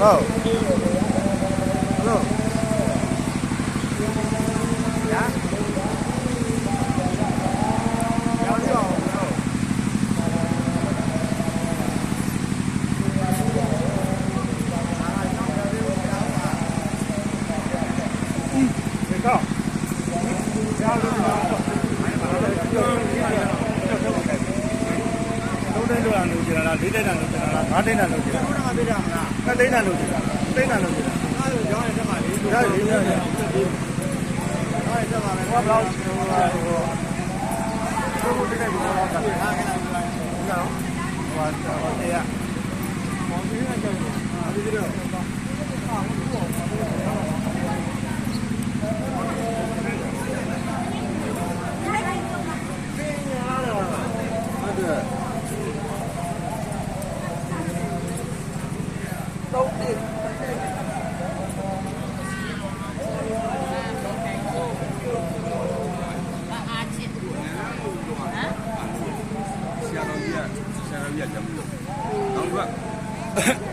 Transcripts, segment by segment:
ဟုတ်ဟုတ်ညာရောင်းရောင်းဒီကောကြားလို့ပါတော့တဲ့တော့ လို့ကြလားလေးတဲ့တန်လို့ကြလားငါးတဲ့တန်လို့ကြလားငါးတဲ့တန်မလားငါးတဲ့တန်လို့ကြလားတဲ့တန်လို့ကြလားအားလုံးရောင်းရတဲ့မှာလေးဒါလေးရတယ်အဲ့ဒါပါပဲဘာလို့ဟိုဟိုဘုရားကတော့ဟာကလာနော်ဟိုဟိုတရားမောင်ကြီးကကြောက်တယ်အဲဒီတော့ဟုတ် ဆရာတော်ကြီးကဆရာတော်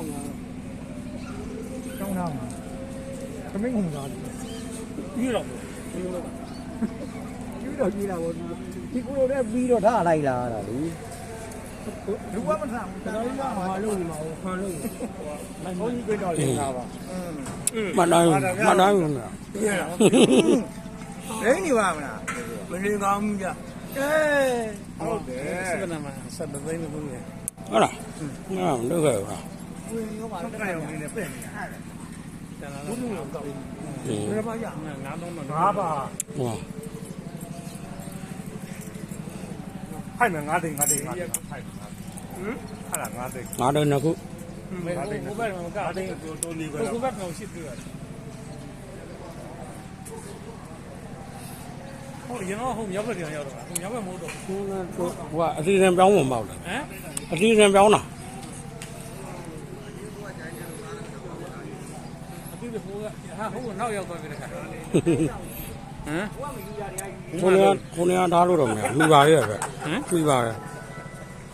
င်းတောင်းမှာတောင်းတောင်းမှာသမင်းကုန်သားတယ်ပြီးတော့ပြီးတော့ပြီးတော့ပြီးတော့ဒီကိုလိုနဲ့ပြီးတော့ထားလိုက်လာတာလေလူကမဆန်ဘူးကျွန်တော်ကဟာလို့ဒီမှာဟန်လို့ဘုန်းကြီးပြတော့လေးထားပါမှတ်တိုင်းမှတ်တိုင်းဘူးလားပြရအောင်ရင်းနေပါမလားမနေကောင်းဘူးကြအဲဟုတ်တယ်စကနမှာဆက်တဲ့သိန်းလို့ပြောဟုတ်လားငါမလုပ် ခဲ့ဘူးလားဆောက်ကရုံလေးနဲ့ပြည့်နေတာဘူးလူတော့အင်းဘယ်ပါရငါတော့ငါပါဟောဖိုက်မယ်9တိန်9တိန်9တိန်ဖိုက်ဟမ်ဟာလား9တိန်ငါတို့နှစ်ခုဘယ်ဟိုဘက်မှာကတဲ့ကိုတိုးနေပဲဟိုဘက်ကောင်ရှိသေးတယ်ဟိုရနောဟိုမြောက်ဘက်ပြန်ရောက်တော့ဟိုမြောက်ဘက်မဟုတ်တော့ဟိုကအစီအစဉ်ပြောင်းဝင်ပေါက်တယ်ဟမ်အစီအစဉ်ပြောင်းတာ အခုဒီဟိုကဟာဟိုနောက်ရောက်သွားပြီတခါဟမ်ခုနေကခုနေကထားလို့တော့မရလူပါရဲ့ပဲဟမ်ပြီးပါရဲ့